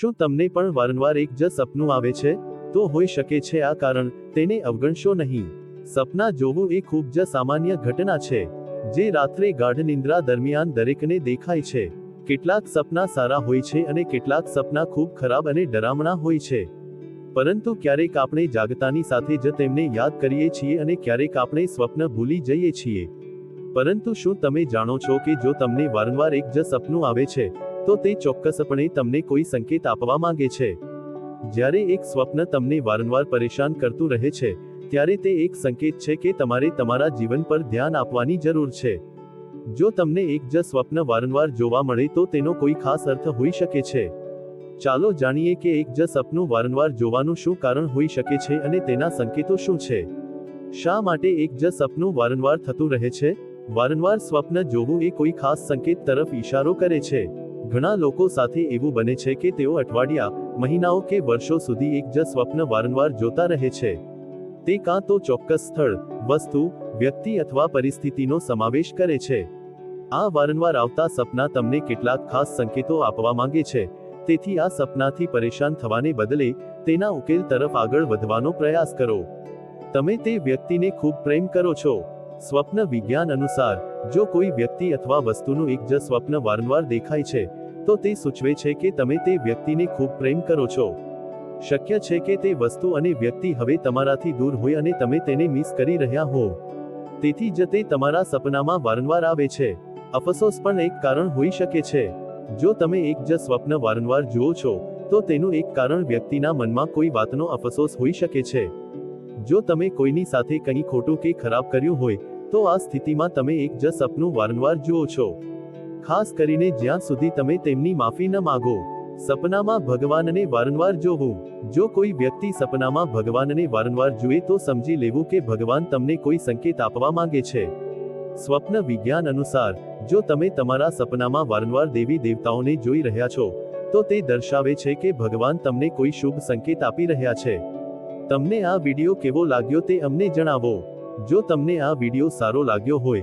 શું તમને પણ વારંવાર એક જ સપનું આવે છે? તો હોઈ શકે છે આ કારણ, તેને અવગણશો નહીં. સપના જોવું એ ખૂબ જ સામાન્ય ઘટના છે, જે રાત્રે ગાઢ નિંદ્રા દરમિયાન દરેકને દેખાય છે. કેટલાક સપના સારા હોય છે અને કેટલાક સપના ખૂબ ખરાબ અને ડરામણા હોય છે. પરંતુ ક્યારેક આપણે જાગતાની સાથે જ તેમને યાદ કરીએ છીએ અને ક્યારેક આપણે સ્વપ્ન ભૂલી જઈએ છીએ. પરંતુ શું તમે જાણો છો કે જો તમને વારંવાર એક જ સપનું આવે છે તો તે ચોક્કસપણે તમને કોઈ સંકેત આપવા માંગે છે. જ્યારે એક સ્વપ્ન તમને વારંવાર પરેશાન કરતું રહે છે, ત્યારે તે એક સંકેત છે કે તમારે તમારા જીવન પર ધ્યાન આપવાની જરૂર છે. જો તમને એક જ સ્વપ્ન વારંવાર જોવા મળે તો તેનો કોઈ ખાસ અર્થ હોઈ શકે છે. ચાલો જાણીએ કે એક જ સપનું વારંવાર જોવાનું શું કારણ હોઈ શકે છે અને તેના સંકેતો શું છે. શા માટે એક જ સપનું વારંવાર થતું રહે છે? વારંવાર સ્વપ્ન જોવું એ કોઈ ખાસ સંકેત તરફ ઇશારો કરે છે. ઘણા લોકો સાથે એવું બને છે કે તેઓ અઠવાડિયા, મહિનાઓ કે વર્ષો સુધી એક જ સ્વપ્ન વારંવાર જોતા રહે છે. તે કાં તો ચોક્કસ સ્થળ, વસ્તુ, વ્યક્તિ અથવા પરિસ્થિતિનો સમાવેશ કરે છે. આ વારંવાર આવતા સપના તમને કેટલાક ખાસ સંકેતો આપવા માંગે છે. તેથી આ સપનાથી પરેશાન થવાને બદલે તેના ઉકેલ તરફ આગળ વધવાનો પ્રયાસ કરો. તમે તે વ્યક્તિને ખૂબ પ્રેમ કરો છો. સ્વપ્ન વિજ્ઞાન અનુસાર, જો કોઈ વ્યક્તિ અથવા વસ્તુનું એક જ સ્વપ્ન વારંવાર દેખાય છે તો તે સૂચવે છે કે તમે તે વ્યક્તિને ખૂબ પ્રેમ કરો છો. શક્ય છે કે તે વસ્તુ અને વ્યક્તિ હવે તમારાથી દૂર હોય અને તમે તેને મિસ કરી રહ્યા હો. તેથી જ તે તમારા સપનામાં વારંવાર આવે છે. અફસોસ પણ એક કારણ હોઈ શકે છે. જો તમે એક જ સ્વપ્ન વારંવાર જુઓ છો, તો તેનું એક કારણ વ્યક્તિના મનમાં કોઈ વાતનો અફસોસ હોઈ શકે છે. જો તમે કોઈની સાથે કંઈ ખોટું કે ખરાબ કર્યું હોય, તો આ સ્થિતિમાં તમે એક જ સપનું વારંવાર જુઓ છો. ખાસ કરીને જ્યાં સુધી તમે તેમની માફી ન માગો. સપનામાં ભગવાનને વારંવાર જોવું. જો કોઈ વ્યક્તિ સપનામાં ભગવાનને વારંવાર જુએ તો સમજી લેવું કે ભગવાન તમને કોઈ સંકેત આપવા માંગે છે. સ્વપ્ન વિજ્ઞાન અનુસાર, જો તમે તમારા સપનામાં વારંવાર દેવી દેવતાઓને જોઈ રહ્યા છો, તો તે દર્શાવે છે કે ભગવાન તમને કોઈ શુભ સંકેત આપી રહ્યા છે. તમને આ વિડિયો કેવો લાગ્યો તે અમને જણાવો. જો તમને આ વિડિયો સારો લાગ્યો હોય